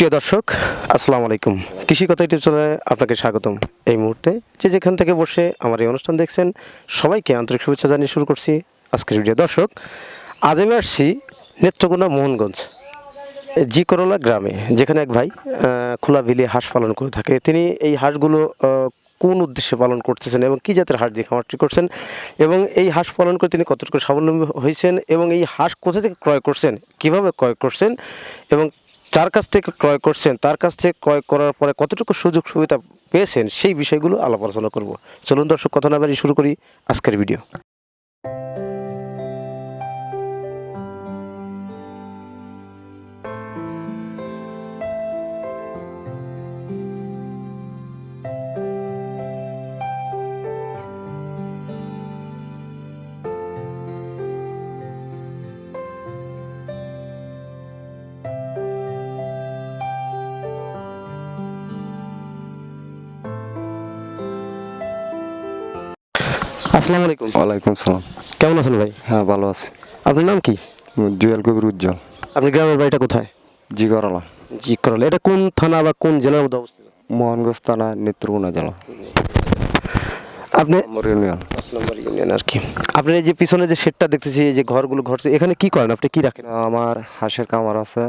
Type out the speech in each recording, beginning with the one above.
প্রিয় দর্শক, আসসালামু আলাইকুম। কৃষি কথা ইউটিউব চ্যানেলে আপনাকে স্বাগতম। এই মুহূর্তে যে যেখান থেকে বসে আমার এই অনুষ্ঠান দেখছেন, সবাইকে আন্তরিক শুভেচ্ছা জানিয়ে শুরু করছি আজকের ভিডিও। দর্শক, আজ আমি আসছি নেত্রকোনা মোহনগঞ্জ জি করলা গ্রামে, যেখানে এক ভাই খোলা বিলে হাঁস পালন করে থাকে। তিনি এই হাঁসগুলো কোন উদ্দেশ্যে পালন করতেছেন এবং কী জাতের হাঁস দিয়ে খামারটি করছেন এবং এই হাঁস পালন করে তিনি কতটুকু স্বাবলম্বী হয়েছেন এবং এই হাঁস কোথা থেকে ক্রয় করছেন, কীভাবে ক্রয় করছেন এবং যার কাছ থেকে ক্রয় করছেন, তার কাছ থেকে ক্রয় করার পরে কতটুকু সুযোগ সুবিধা পেয়েছেন, সেই বিষয়গুলো আলাপ আলোচনা করব। চলুন দর্শক, কথা না বাড়ি শুরু করি আজকের ভিডিও। আসসালামু আলাইকুম। ওয়ালাইকুম সালাম। কেমন আছেন ভাই? হ্যাঁ ভালো আছি। আপনার নাম কি? জুয়েল কবির উজ্জ্বল। আপনার গ্রামের বাড়িটা কোথায়? জি করলা জি করলে এটা কোন থানা বা কোন জেলার মধ্যে অবস্থিত? মোহনগঞ্জ থানা নেত্রকোনা জেলা। আপনি ইউনিয়ন আর কি। আপনার এই যে পিছনে যে শেডটা দেখতেছি যে ঘরগুলো ঘর এখানে কি করেন? আপনি কি রাখেন? আমার হাঁসের কামার আছে।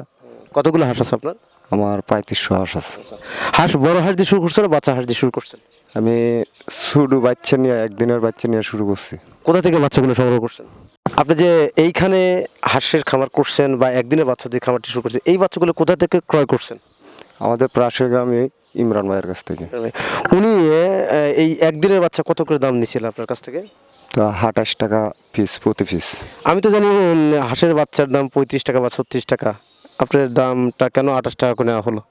কতগুলো হাঁস আছে আপনার? আমার পঁয়ত্রিশশো হাঁস আছে। হাঁস বড় হাঁস দিয়ে শুরু করছেন বাচ্চা হাঁস দিয়ে শুরু করছেন? আমি শুধু বাচ্চা নিয়ে একদিনের বাচ্চা নিয়ে শুরু করছি। কোথা থেকে বাচ্চাগুলো সংগ্রহ করছেন? আপনি যে এইখানে হাঁসের খামার করছেন বা একদিনের বাচ্চা দিয়ে খামারটি শুরু করছেন এই বাচ্চাগুলো কোথা থেকে ক্রয় করছেন? আমাদের পাশের গ্রামে ইমরান ভাইয়ের কাছ থেকে। উনি এই একদিনের বাচ্চা কত করে দাম নিয়েছিলেন আপনার কাছ থেকে? তো আঠাশ টাকা পিস প্রতি পিস আমি তো জানি হাঁসের বাচ্চার দাম পঁয়ত্রিশ টাকা বা ছত্রিশ টাকা। আপনার দামটা কেন আঠাশ টাকা করে নেওয়া হলো?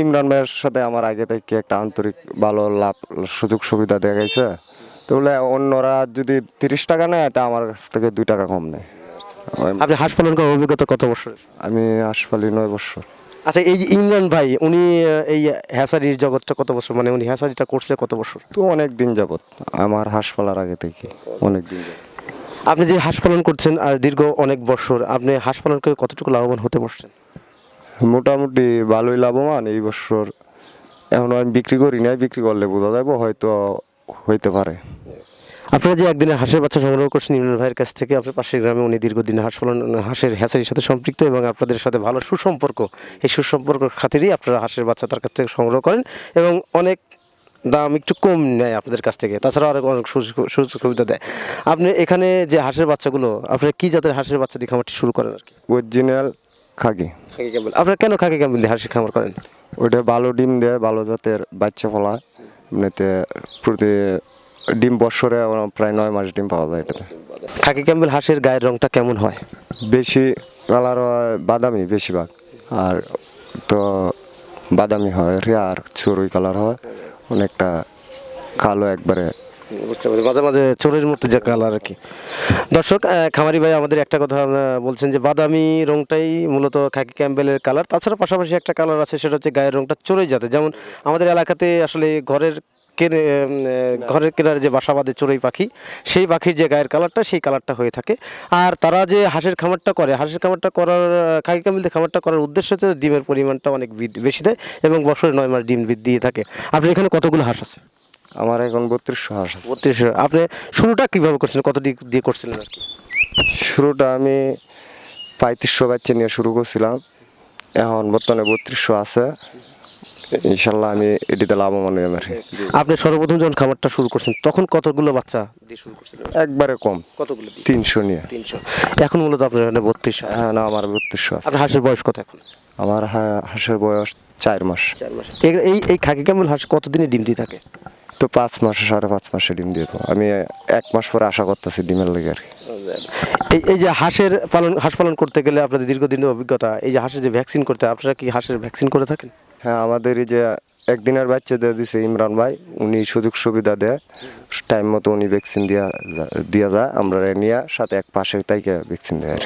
ইমরান ভাইয়ের সাথে আমার আগে থেকে একটা আন্তরিক ভালো লাভ সুযোগ সুবিধা দেখা গেছে। তো বলে অন্যরা যদি তিরিশ টাকা নেয় তা আমার কাছ থেকে দুই টাকা কম নেয় আপনি হাঁস পালন করার অভিজ্ঞতা কত বছরের? আমি হাসপালি নয় বছর। আচ্ছা এই যে ইমরান ভাই উনি এই হ্যাসারির জগৎটা কত বছর? মানে উনি হ্যাসারিটা করছে কত বছর? তো অনেক দিন যাবত আমার হাঁস পালার আগে থেকে অনেক দিন আপনি যে হাঁস পালন করছেন আর দীর্ঘ অনেক বছর আপনি হাঁস পালন করে কতটুকু লাভবান হতে পারছেন মোটামুটি ভালোই লাভবান এই বছর। এখন আমি বিক্রি করি নাই বিক্রি করলে বোঝা যাব হয়তো হইতে পারে। আপনারা যে একদিনের হাঁসের বাচ্চা সংগ্রহ করছেন ইমরান ভাইয়ের কাছ থেকে আপনার পাশের গ্রামে উনি দীর্ঘদিন হাঁস পালন হাঁসের হ্যাচারির সাথে সম্পৃক্ত এবং আপনাদের সাথে ভালো সুসম্পর্ক এই সুসম্পর্ক খাতিরই আপনারা হাঁসের বাচ্চা তার কাছ থেকে সংগ্রহ করেন এবং অনেক দাম একটু কম নেয় আপনাদের কাছ থেকে তাছাড়া আরও অনেক সুযোগ সুযোগ সুবিধা দেয়। আপনি এখানে যে হাঁসের বাচ্চাগুলো আপনারা কী জাতের হাঁসের বাচ্চা দিয়ে খামারটি শুরু করেন আর কি? Original khaki. Khaki Campbell. আপনারা কেন খাকি ক্যাম্বেল দিয়ে হাঁসের খামার করেন? ওইটা ভালো ডিম দেয় ভালো জাতের বাচ্চা ফলা এমনিতে প্রতি ডিম বছরে প্রায় নয় মাস ডিম পাওয়া যায় এটাতে। খাকি ক্যাম্বেল হাঁসের গায়ের রংটা কেমন হয়? বেশি কালার হয় বাদামি বেশিরভাগ। আর তো বাদামি হয় আর চড়ুই কালার হয়। অনেকটা কালো একবারে বুঝতে পারছি। মাঝে মাঝে চোরের মতো যে কালার আর কি। দর্শক খামারি ভাই আমাদের একটা কথা বলছেন যে বাদামি রংটাই মূলত খাকি ক্যাম্বেলের কালার। তাছাড়া পাশাপাশি একটা কালার আছে, সেটা হচ্ছে গায়ের রংটা চোরই যাতে। যেমন আমাদের এলাকাতে আসলে ঘরের কেনে ঘরের কেনার যে বাসা বাঁধে চড়ুই পাখি, সেই পাখির যে গায়ের কালারটা, সেই কালারটা হয়ে থাকে। আর তারা যে হাঁসের খামারটা করে, হাঁসের খামারটা করার, খাকি দিয়ে খামারটা করার উদ্দেশ্য হচ্ছে ডিমের পরিমাণটা অনেক বেশি দেয় এবং বছরে নয় মাস ডিম দিয়ে থাকে। আপনার এখানে কতগুলো হাঁস আছে? আমার এখন বত্রিশশো হাঁস আছে। বত্রিশশো। আপনি শুরুটা কীভাবে করছিলেন? কত দিক দিয়ে করছিলেন আর কি? শুরুটা আমি পঁয়ত্রিশশো বাচ্চা নিয়ে শুরু করছিলাম। এখন বর্তমানে বত্রিশশো আছে। ইনশাল্লাহ আমি এটিতে লাভবান হই আমার। আপনি সর্বপ্রথম যখন খামারটা শুরু করছেন তখন কতগুলো বাচ্চা দিয়ে শুরু করছিলেন? একবারে কম। কতগুলো তিনশো নিয়ে। তিনশো। এখন মূলত আপনার এখানে বত্রিশশো। হ্যাঁ না আমার বত্রিশশো আপনার হাঁসের বয়স কত এখন? আমার হাঁসের বয়স চার মাস। চার মাস। এই এই খাকি ক্যামেল হাঁস কতদিনে ডিম দিয়ে থাকে? তো পাঁচ মাসে সাড়ে পাঁচ মাসে ডিম দিয়ে দেবো। আমি এক মাস পরে আশা করতেছি ডিমের লেগে আর কি। এই এই যে হাঁসের পালন হাঁস পালন করতে গেলে আপনাদের দীর্ঘদিনের অভিজ্ঞতা এই যে হাঁসের যে ভ্যাকসিন করতে আপনারা কি হাঁসের ভ্যাকসিন করে থাকেন? হ্যাঁ আমাদের এই যে একদিনের বাচ্চা দিয়ে দিছে ইমরান ভাই উনি সুযোগ সুবিধা দেয়। টাইম মতো উনি ভ্যাকসিন দিয়া দিয়া যায় আমরা নিয়ে সাথে এক পাশের তাইকে ভ্যাকসিন দেয় আর।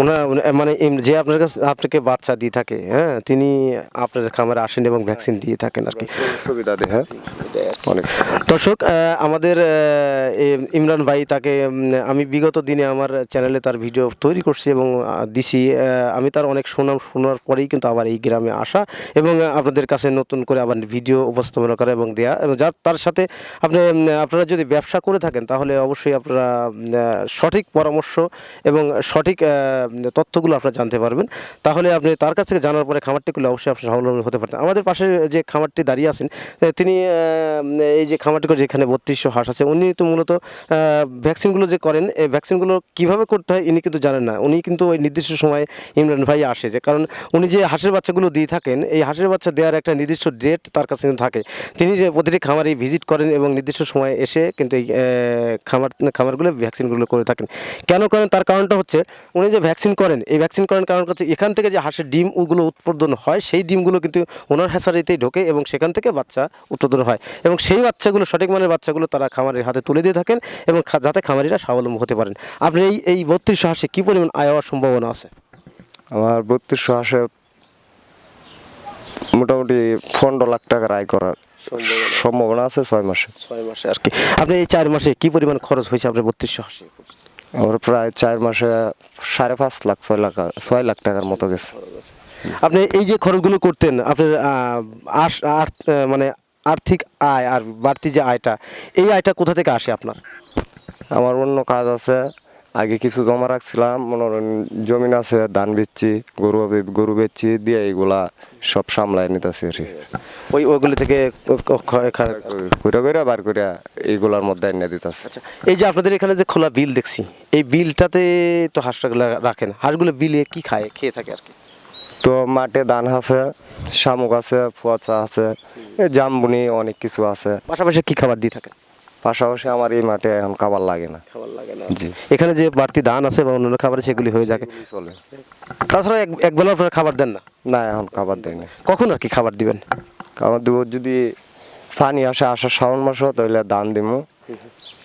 ওনার মানে যে আপনার কাছে আপনাকে বাচ্চা দিয়ে থাকে হ্যাঁ তিনি আপনার খামারে আসেন এবং ভ্যাকসিন দিয়ে থাকেন আর কি সুবিধা দেয় হ্যাঁ অনেক। দর্শক আমাদের ইমরান ভাই তাকে আমি বিগত দিনে আমার চ্যানেলে তার ভিডিও তৈরি করছি এবং দিছি আমি তার অনেক সুনাম শোনার পরেই কিন্তু আবার এই গ্রামে আসা এবং আপনাদের কাছে নতুন করে আবার ভিডিও উপস্থাপনা করা এবং দেয়া এবং যার তার সাথে আপনি আপনারা যদি ব্যবসা করে থাকেন, তাহলে অবশ্যই আপনারা সঠিক পরামর্শ এবং সঠিক তথ্যগুলো আপনারা জানতে পারবেন। তাহলে আপনি তার কাছ থেকে জানার পরে খামারটি করলে অবশ্যই আপনি স্বাবলম্বী হতে পারতেন। আমাদের পাশে যে খামারটি দাঁড়িয়ে আছেন তিনি এই যে খামারটি যেখানে বত্রিশশো হাঁস আছে, উনি তো মূলত ভ্যাকসিনগুলো যে করেন এই ভ্যাকসিনগুলো কীভাবে করতে হয় ইনি কিন্তু জানেন না। উনি কিন্তু ওই নির্দিষ্ট সময়ে ইমরান ভাই আসে যে, কারণ উনি যে হাঁসের বাচ্চাগুলো দিয়ে থাকেন, এই হাঁসের বাচ্চা দেওয়ার একটা নির্দিষ্ট ডেট তার কাছে থাকে। তিনি যে প্রতিটি খামারে ভিজিট করেন এবং নির্দিষ্ট সময়ে এসে কিন্তু এই খামার, খামারগুলো, ভ্যাকসিনগুলো করে থাকেন। কেন করেন? তার কারণটা হচ্ছে, উনি যে ভ্যাকসিন করেন, এই ভ্যাকসিন করার কারণ হচ্ছে, এখান থেকে যে হাঁসের ডিম ওগুলো উৎপাদন হয়, সেই ডিমগুলো কিন্তু ওনার হ্যাসারিতেই ঢোকে এবং সেখান থেকে বাচ্চা উৎপাদন হয়। এবং সেই বাচ্চাগুলো, সঠিক মানের বাচ্চাগুলো তারা খামারের হাতে তুলে দিয়ে থাকেন এবং যাতে খামারিরা স্বাবলম্বী হতে পারেন। আপনি এই এই বত্রিশশো হাঁসে কী পরিমাণ আয় হওয়ার সম্ভাবনা আছে? আমার বত্রিশশো হাঁসে মোটামুটি পনেরো লাখ টাকার আয় করার সম্ভাবনা আছে ছয় মাসে। ছয় মাসে আর কি। আপনি এই চার মাসে কী পরিমাণ খরচ হয়েছে আপনার বত্রিশশো হাঁসে আমার প্রায় চার মাসে সাড়ে পাঁচ লাখ ছয় লাখ ছয় লাখ টাকার মতো গেছে। আপনি এই যে খরচগুলো করতেন আপনার আস মানে আর্থিক আয় আর বাড়তি যে আয়টা এই আয়টা কোথা থেকে আসে আপনার? আমার অন্য কাজ আছে আগে কিছু জমা রাখছিলাম মনে করেন জমিন আছে ধান বেচছি গরু গরু বেচছি দিয়ে এইগুলা সব সামলায় নিতেছি আর কি। ওই ওইগুলো থেকে কইরা কইরা বার করে এইগুলার মধ্যে এনে দিতেছে। আচ্ছা এই যে আপনাদের এখানে যে খোলা বিল দেখছি এই বিলটাতে তো হাঁসটাগুলো রাখেন হাঁসগুলো বিলে কি খায় খেয়ে থাকে আর কি? তো মাঠে ধান আছে শামুক আছে পচা আছে জামবুনি অনেক কিছু আছে। পাশাপাশি কি খাবার দিয়ে থাকেন? পাশাপাশি আমার এই মাঠে এখন খাবার লাগে না। খাবার লাগে না। জি। এখানে যে বাড়তি ধান আছে বা অন্যান্য খাবার সেগুলি হয়ে এগুলি চলে। তাছাড়া এক একবেলা আপনারা খাবার দেন না? না এখন খাবার দেয় না। কখন আর কি খাবার দিবেন? খাবার দিব যদি পানি আসে আসার শ্রাবণ মাস তাহলে ধান দিব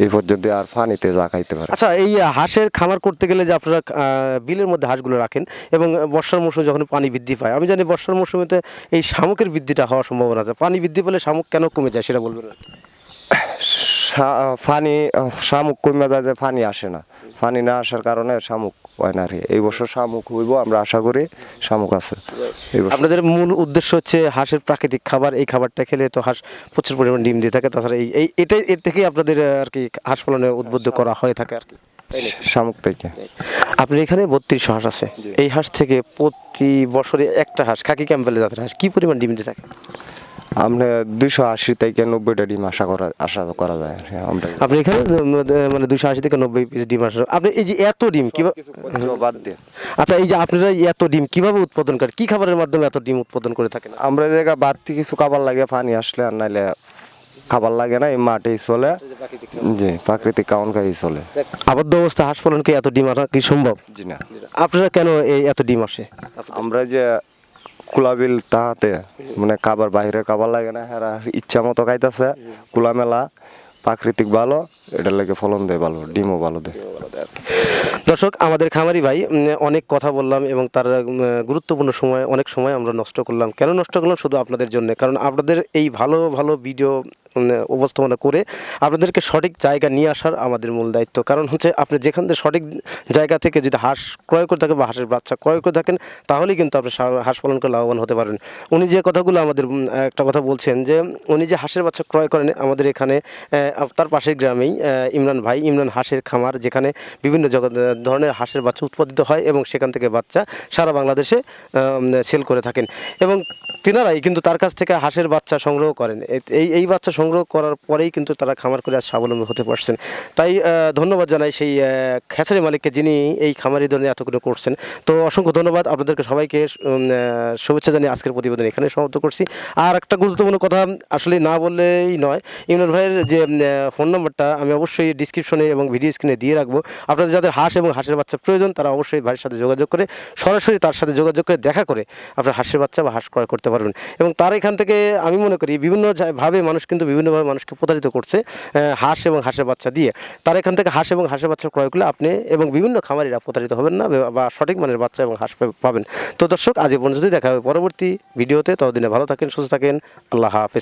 এই পর্যন্ত আর পানিতে যা খাইতে পারে। আচ্ছা এই হাঁসের খামার করতে গেলে যে আপনারা বিলের মধ্যে হাঁসগুলো রাখেন এবং বর্ষার মৌসুমে যখন পানি বৃদ্ধি পায় আমি জানি বর্ষার মৌসুমেতে এই শামুকের বৃদ্ধিটা হওয়ার সম্ভাবনা আছে। পানি বৃদ্ধি পেলে শামুক কেন কমে যায় সেটা বলবেন না? শা- পানি আহ, শামুক কমে যায় যে পানি আসে না। ফানি না আসার কারণে শামুক হয় না। এই বছর শামুক হইব আমরা আশা করি শামুক আছে। আপনাদের মূল উদ্দেশ্য হচ্ছে হাঁসের প্রাকৃতিক খাবার এই খাবারটা খেলে তো হাঁস প্রচুর পরিমাণ ডিম দিয়ে থাকে। তাছাড়া এই এটাই এর থেকেই আপনাদের আর কি হাঁস পালনে উদ্বুদ্ধ করা হয়ে থাকে আর কি। শামুক থেকে। আপনার এখানে বত্রিশশো হাঁস আছে। এই হাঁস থেকে প্রতি বছরে একটা হাঁস খাকি ক্যাম্পেলে জাতের হাঁস কি পরিমাণ ডিম দিয়ে থাকে? আমরা দুইশো আশি থেকে নব্বইটা ডিম আশা করা আশা করা যায়। আমরা আপনি এখানে মানে দুশো আশি থেকে নব্বই পিস ডিম আসে। আপনি এই যে এত ডিম কীভাবে বাদ দিয়ে। আচ্ছা এই যে আপনারা এত ডিম কীভাবে উৎপাদন করেন? কি খাবারের মাধ্যমে এত ডিম উৎপাদন করে থাকেন? আমরা জায়গা বাড়তি কিছু খাবার লাগে পানি আসলে আর নাইলে খাবার লাগে না এই মাঠেই চলে। জি প্রাকৃতিক কাউন খাই চলে। আবদ্ধ অবস্থা হাঁস পালন কি এত ডিম আনা কি সম্ভব? জি না। আপনারা কেন এই এত ডিম আসে? আমরা যে কুলাবিল তাহাতে মানে কাবার বাইরে কাবার লাগে না, হেরা ইচ্ছা মতো খাইতেছে। কুলা মেলা প্রাকৃতিক ভালো, এটার লাগে ফলন দেয় ভালো, ডিমও ভালো দেয়। দর্শক, আমাদের খামারি ভাই অনেক কথা বললাম এবং তার গুরুত্বপূর্ণ সময়, অনেক সময় আমরা নষ্ট করলাম। কেন নষ্ট করলাম? শুধু আপনাদের জন্য। কারণ আপনাদের এই ভালো ভালো ভিডিও উপস্থাপনা করে আপনাদেরকে সঠিক জায়গা নিয়ে আসার আমাদের মূল দায়িত্ব। কারণ হচ্ছে আপনি যেখান থেকে সঠিক জায়গা থেকে যদি হাঁস ক্রয় করে থাকেন বা হাঁসের বাচ্চা ক্রয় করে থাকেন, তাহলেই কিন্তু আপনি হাঁস পালন করে লাভবান হতে পারেন। উনি যে কথাগুলো আমাদের একটা কথা বলছেন যে, উনি যে হাঁসের বাচ্চা ক্রয় করেন, আমাদের এখানে তার পাশের গ্রামেই ইমরান ভাই, ইমরান হাঁসের খামার, যেখানে বিভিন্ন ধরনের হাঁসের বাচ্চা উৎপাদিত হয় এবং সেখান থেকে বাচ্চা সারা বাংলাদেশে সেল করে থাকেন। এবং তিনারাই কিন্তু তার কাছ থেকে হাঁসের বাচ্চা সংগ্রহ করেন। এই এই বাচ্চা সংগ্রহ করার পরেই কিন্তু তারা খামার করে আজ স্বাবলম্বী হতে পারছেন। তাই ধন্যবাদ জানাই সেই খেসারি মালিককে যিনি এই খামারি ধরনের এতগুলো করছেন। তো অসংখ্য ধন্যবাদ। আপনাদেরকে সবাইকে শুভেচ্ছা জানিয়ে আজকের প্রতিবেদন এখানে সমাপ্ত করছি। আর একটা গুরুত্বপূর্ণ কথা আসলে না বললেই নয়, ইমরান ভাইয়ের যে ফোন নম্বরটা আমি অবশ্যই ডিসক্রিপশনে এবং ভিডিও স্ক্রিনে দিয়ে রাখব। আপনাদের যাদের হাঁস এবং হাঁসের বাচ্চা প্রয়োজন, তারা অবশ্যই ভাইয়ের সাথে যোগাযোগ করে, সরাসরি তার সাথে যোগাযোগ করে দেখা করে আপনার হাঁসের বাচ্চা বা হাঁস ক্রয় করতে পারবেন। এবং তার এখান থেকে আমি মনে করি, বিভিন্ন ভাবে মানুষ কিন্তু বিভিন্নভাবে মানুষকে প্রতারিত করছে হাঁস এবং হাঁসের বাচ্চা দিয়ে। তার এখান থেকে হাঁস এবং হাঁসের বাচ্চা ক্রয় করলে আপনি এবং বিভিন্ন খামারিরা প্রতারিত হবেন না, বা সঠিক মানের বাচ্চা এবং হাঁস পাবেন। তো দর্শক, আজ এ পর্যন্তই, দেখা হবে পরবর্তী ভিডিওতে। ততদিনে ভালো থাকেন, সুস্থ থাকেন। আল্লাহ হাফেজ।